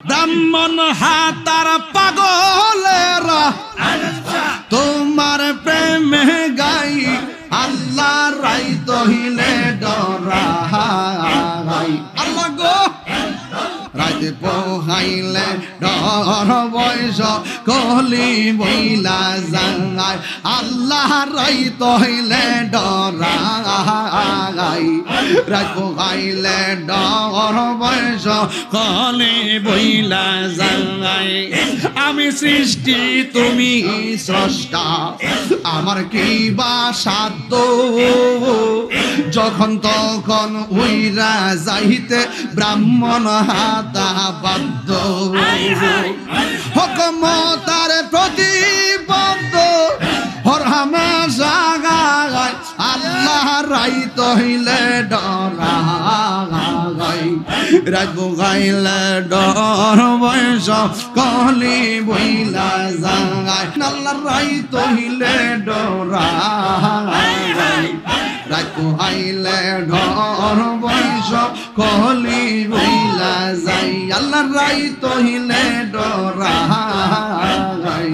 ব্রাহ্মণ হাতার পাগলেরা তোমার প্রেমে গাই আল্লাহ রাই তহিলে ডরা রাতে পোহাইলে ডর বয়স কলি বইলা জাঙ্গাই আল্লাহ রাই তহিলে ডরাই। রাত পোহাইলে ডর বয়স কলি বইলা জাঙ্গাই আমি সৃষ্টি, তুমি স্রষ্টা। আমার কি বা সাধ্য? যখন তখন উইরা যাইতে ব্রাহ্মণ হাতা বাধ্য হকমতার প্রতিবদ্ধ। হরহামে জাগায় আল্লাহ রাই তহিলে ডরাই রাজবো গাইলে ডর বয়স কলি বইলা জাগায়। আল্লাহ রাই তহিলে ডরাই রাজবো গাইলে ডর বৈশ কলি বইলা যাই। আল্লাহ রাই তহিলে ডরাই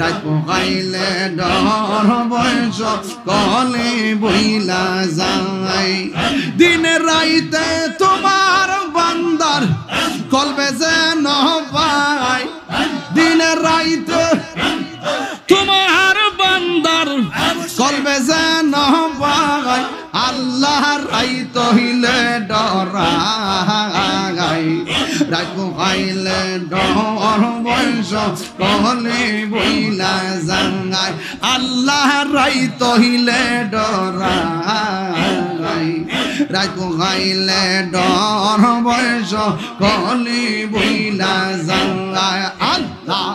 রাজ পোকাইলে ডর বৈশ কহলি বইলা যাই। দিনে রাইতে তোমার বয়স কলে বইলা জাঙ্গাই আল্লাহ রাই তহিলে ডরাই। রাজ পোকাইলে ডর বয়স কলে বইলা জাঙ্গাই আল্লাহ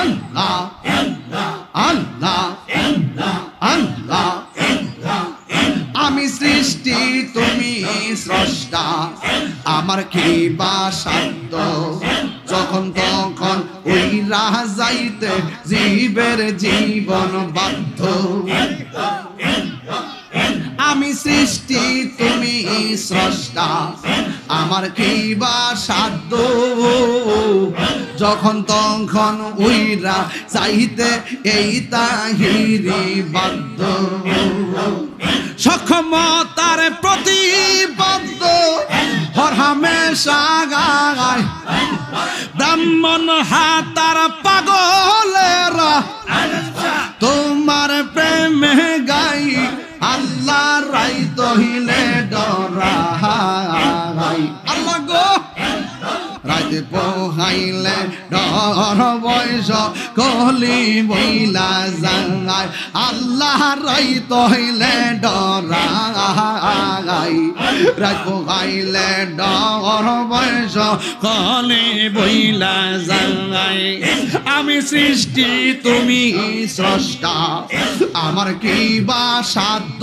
আল্লাহ আল্লাহ আল্লাহ আমি সৃষ্টি, তুমি স্রষ্টা। আমার কি সাধ্য। যখন তখন ওই রাহ যাইতে জীবের জীবন বাধ্য। আমি সৃষ্টি, তুমি স্রষ্টা, আমার কি বা সাধ্য? যখন তখন উইরা চাইতে এই তাহিরি বাধ্য। সক্ষমতার প্রতিবদ্ধ হরহামে সাগায় ব্রাহ্মণ হাতার পাগলেরা। তোমার প্রেমে গাই আল্লাহ রাই তহিলে ডরা পোহাইলে ডর বয়স কলি বইলা জাঙ্গাই আল্লাহ রাই তহিলে ডরাই। রাত পোহাইলে ডর বয়স কলি বইলা জাঙ্গাই আমি সৃষ্টি, তুমি স্রষ্টা। আমার কি বা সাধ্য?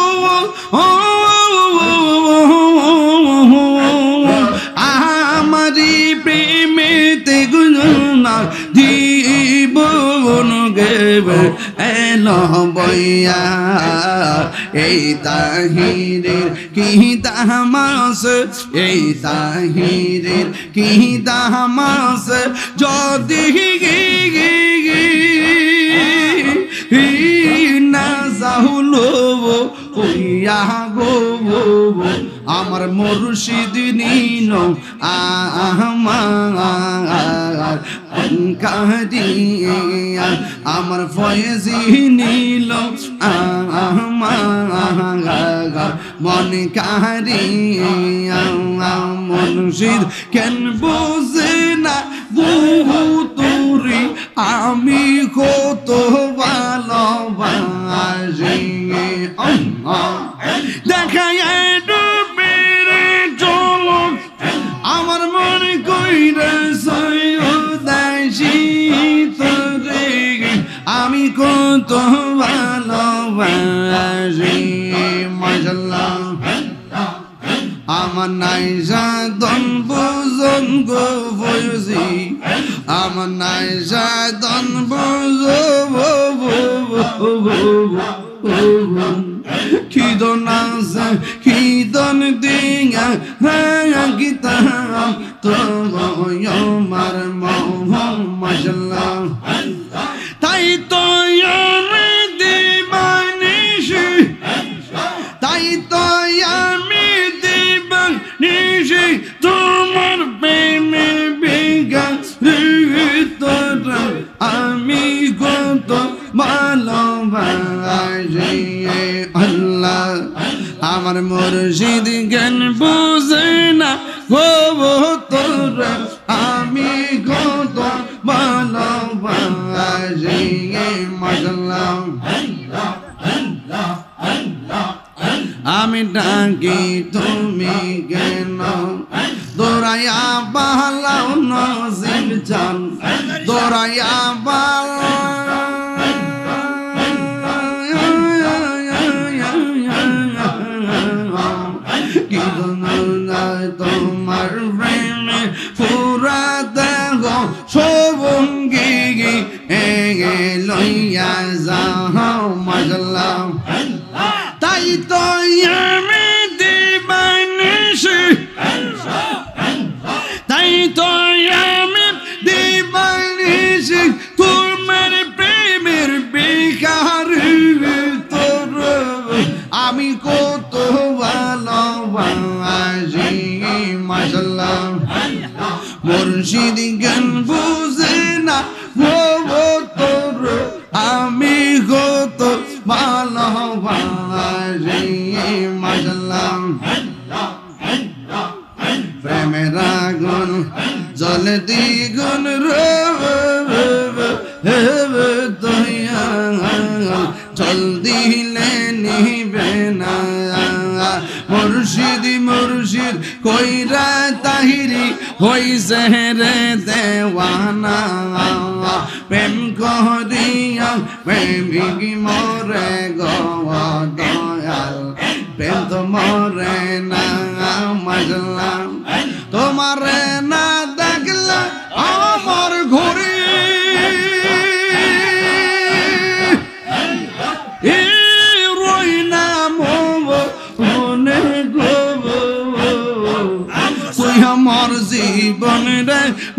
গেবে এন বইয়া এই তাহিরের কি দামাস এই তাহিরের কি দামাস যদি না যাহুলো কইয়া গো আমার মুর্শিদ নিন, আমার আমার ফয়েজি নীল, আমার মন কারিয়া মুর্শিদ কেন বোঝে না, বহু তুরি আমি কত ভালোবাসি। দেখাই ডুবির জল আমার মনে কইরে সৈরে আমি কত ভালোবাসি আমার নাই সাধন ভোজন গো ভুজি আমার নাই সাধন ভোজ ভো ভো খিদন আছে খিদন দিয়া রাগিতাম তব আমার মোহ মাশাল্লাহ তাই তো আমি দিবানিশি তাই তো আমি দিবান নিশি তোমার প্রেমে বিকাশ তোরা আমি কত ভালোবাসি আল্লাহ, আমার মুর্শিদ জ্ঞান বুঝে না গো তোরা। আমি ভালোবাসি মাসাল্লাহ আমি ডাকি, তুমি কেন? দৌড়াইয়া পালাও নজিব চান। দৌড়াইয়া তোমার মুর্শিদ জ্ঞান বুঝে না ও ও, তোর আমি কত ভালোবাসি মাসাল্লাহ প্রেমের আগুন, জলে দ্বিগুণ দয়া জল দিলে নিবে না। মুর্শিদ মুর্শিদ তাহিরি হইছে রে দেওয়ানা, প্রেম করিয়া প্রেমিক মরে গো দয়াল, প্রেম তো মরে না, মাজলাম। তোমারে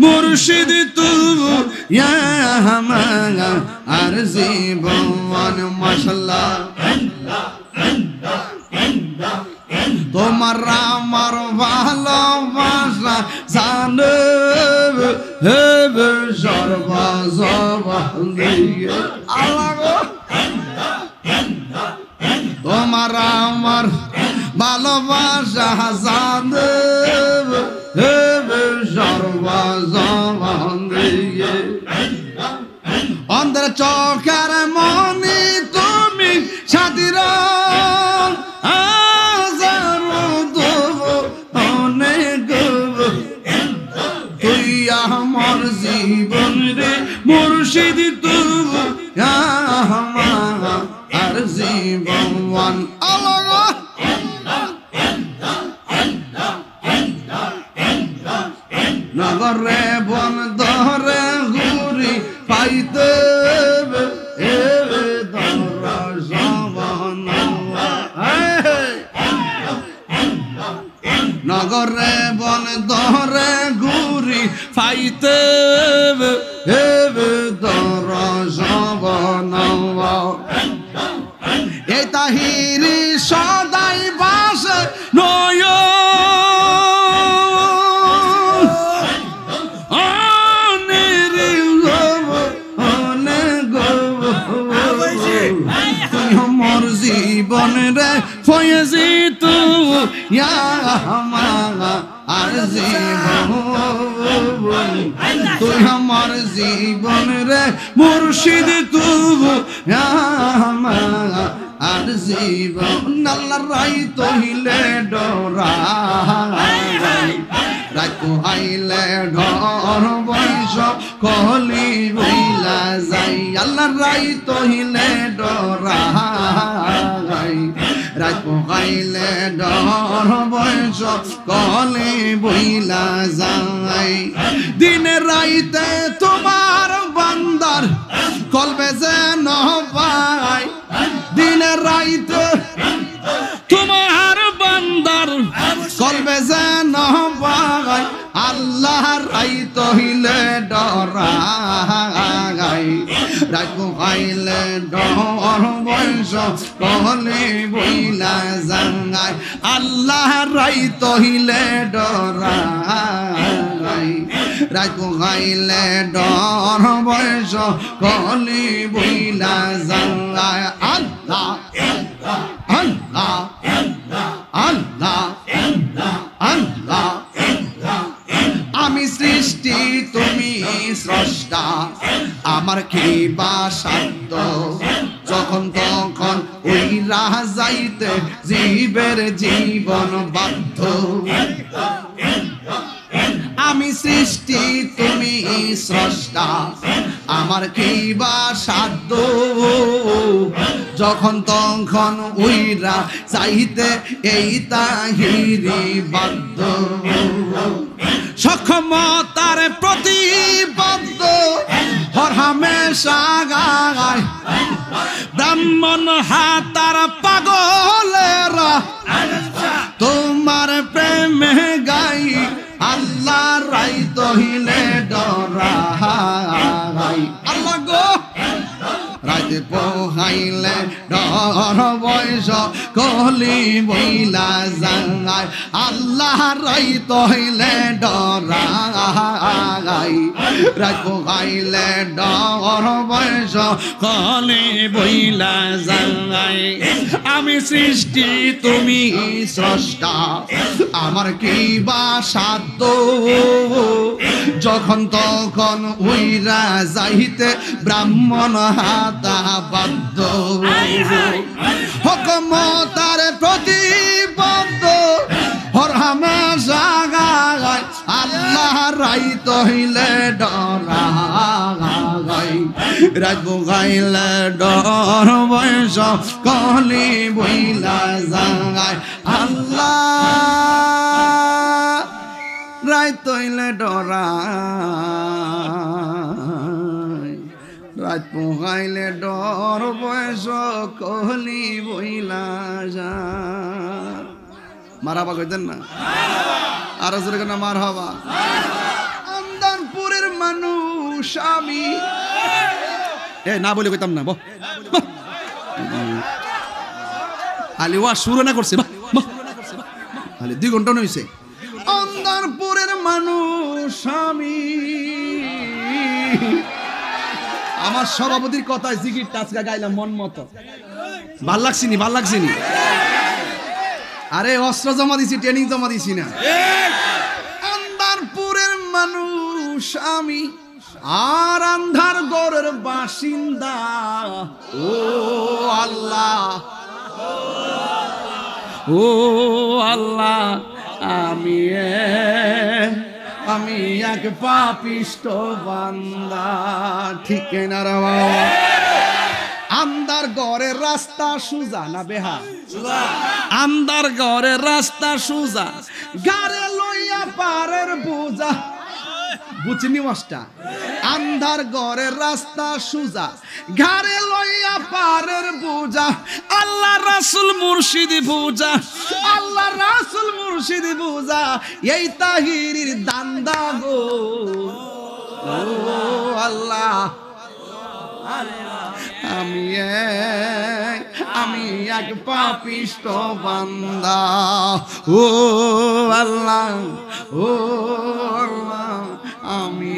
রে মুর্শিদ তু আর জীবন মশলা তোমার আমার ভালোবাসা জানে হেবে সর্বা সর্বা দিয়ে আল্লাহ গো। তোমার আমার ভালোবাসা জানে সর্বা সর্বা দিয়ে অন্ধের চোখের মনি তুমি সাদির। তুই আমার জীবন রে মুর্শিদ তু বন ধরে ঘুরি পাইতে দর সবন এই তাহিরি সদাই ফয়েজি তু আর জীবন তুই আমার জীবন তহিলে ডরা রাত পোহাইলে ঢর বৈশ কলি বইলা যাই আল্লাহ রাই তহিলে ডরাই রাত পোহাইলে ডর বৈশ কলি বইলা যাই দিনে রাইতে তোমার বান্দার কলবে যে পাই দিনে রাইতে তোমার বান্দার কলবে যে পাই আল্লাহ রাই তহিলে ডরাই রাত খাইলে ডর বংশ কহলে বইলা জাঙ্গাই আল্লাহ রাই তহিলে ডরাই। রাত খাইলে ডর বংশ কহলে বইলা জাঙ্গাই আল্লাহ আল্লাহ আল্লাহ আল্লাহ। তুমি স্রষ্টা আমার কি বা যখন তখন ওই রাহ যাইতে জীবের জীবন বাধ্য। আমি সৃষ্টি, তুমি স্রষ্টা। আমার কি বা সাধ্য? যখন তখন উইরা চাইতে এই তাহিরি বাধ্য। সক্ষমতার প্রতিবদ্ধ হর ব্রাহ্মণ হাতার পাগলেরা রাই তহিলে ডরাই আল্লাহ গো। রাতে পোহাইলে ডর বয়স কলি বইলা জাঙ্গাই আল্লাহ রাই তহিলে ডরাই। রাত গাইলে ডর বয়স কলি বইলা জাঙ্গাই আমি সৃষ্টি, তুমি স্রষ্টা। আমার কি বা সাধ্য? যখন তখন উইরা যাইতে ব্রাহ্মণ হাতা বাধ্য হকমতার প্রতিবদ্ধ হরহামা জাগায় আল্লাহ রাই তহিলে ডরাই রাজব গাইলে ডর বয়স, কলি বইলা জাগায় আল্লাহ রাই তইলে ডরাই পোহাইলে ডর বয়স কহলি বইলা যা। মারাবা কইতেন না? আরও জোরে কেন মার হবা আমদানপুরের মানুষ আমি। এ, না বলে কইতাম না, বহ বহ। আলি ওয়া শুরু না করছে, বাহ আলি দুই ঘণ্টা নইছে। অন্দারপুরের মানুষ আমি। আমার সভাপতির কথায় জিগির টাচকা গাইলাম মন মতো। ভালো লাগছিনি ভালো লাগছিনি আরে, অস্ত্র জমা দিছি ট্রেনিং জমা দিছি না। আন্দারপুরের মানুষ আমি, আর আন্ধার গড়ের বাসিন্দা। ও আল্লাহ। ও আল্লাহ, আমি আমি এক পাপিষ্ট বান্দা। ঠিক না রে বাবা? আন্দার গড়ের রাস্তা সুজা না বেহা আমদার গড়ের রাস্তা সুজা। গারে লইয়া পারের বোঝা। বুঝিনি মাস্টা আন্ধার ঘরের রাস্তা সুজা, ঘাড়ে লইয়া পারের বুঝা, আল্লাহ রাসুল মুর্শিদি বুঝা, আল্লাহ রাসুল মুর্শিদি বুঝা, এই তাহিরির দান্দা গো। আল্লাহ, আমি আমি এক পাপিষ্ট বান্দা। ও আল্লাহ ও আল্লাহ। আমি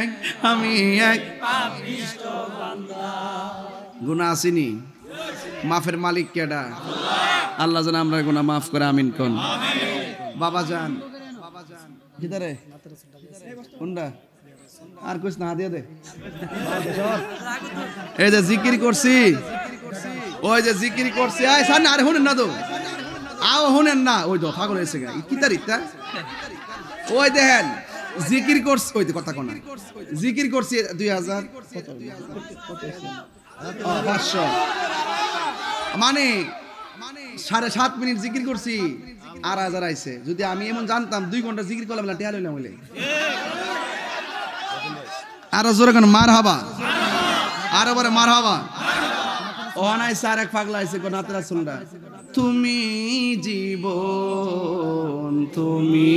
এক আমি এক। গুণা আসিনি? মাফের মালিক কেডা আল্লাহ যেন আমরা গুণা মাফ করে, আমিন কোন। বাবা যান। কিদারে কোনটা? আর কিছু না দিয়ে দে। এই যে জিকির করছি। ওই যে জিকির করছি। আয়, সামনে, আরে শুনেন না তো। আও শুনেন না। ওই তো, পাগল হয়েছে গা। কি তারিখটা ওই দেখেন জিকির করছি, ওই কথা কোনা জিকির করছি, দুই হাজার মানে সাড়ে সাত মিনিট জিকির করছি, আর হাজার আইছে। যদি আমি এমন জানতাম, দুই ঘণ্টা জিকির করলাম না টেয়া লইলাম বলে আরও জোরে কেন, মার হাবা। আরও বলে মার হাবা। ও নাই স্যার এক পাগলা আইছে গো নাতরা শুনডা তুমি জীবন, তুমি